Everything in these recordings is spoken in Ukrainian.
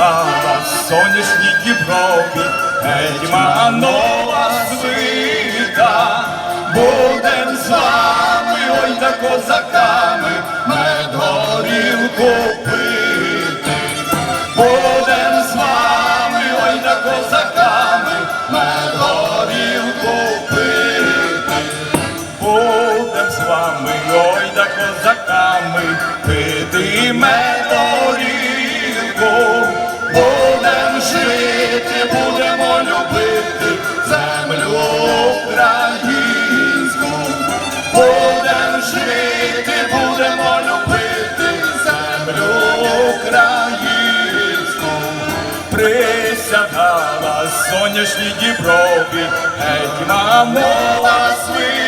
присягала сонячній Діброві, гетьманова свита, будем з вами, ой да козаками, мед горілку пити, будем з вами, ой да козаками, мед горілку пити. Будем з вами, ой да козаками, пити медорілку, Присягала сонячній діброві, гетьманова свита,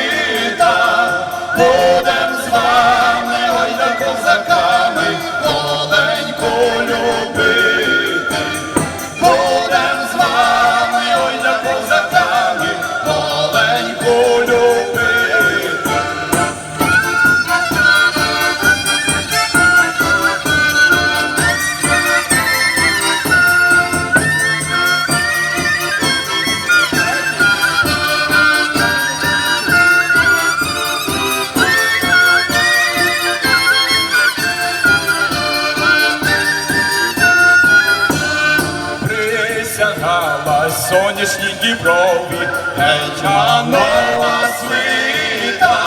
витирала соняшні брові, геть нова свита,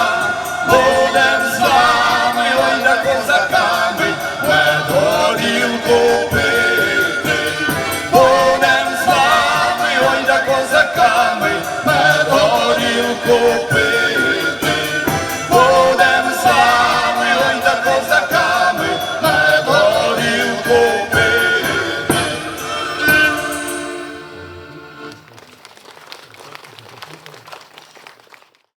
будем з вами, ой на козаками, горілку пити, будем з вами, ой на козаками, горілку пити.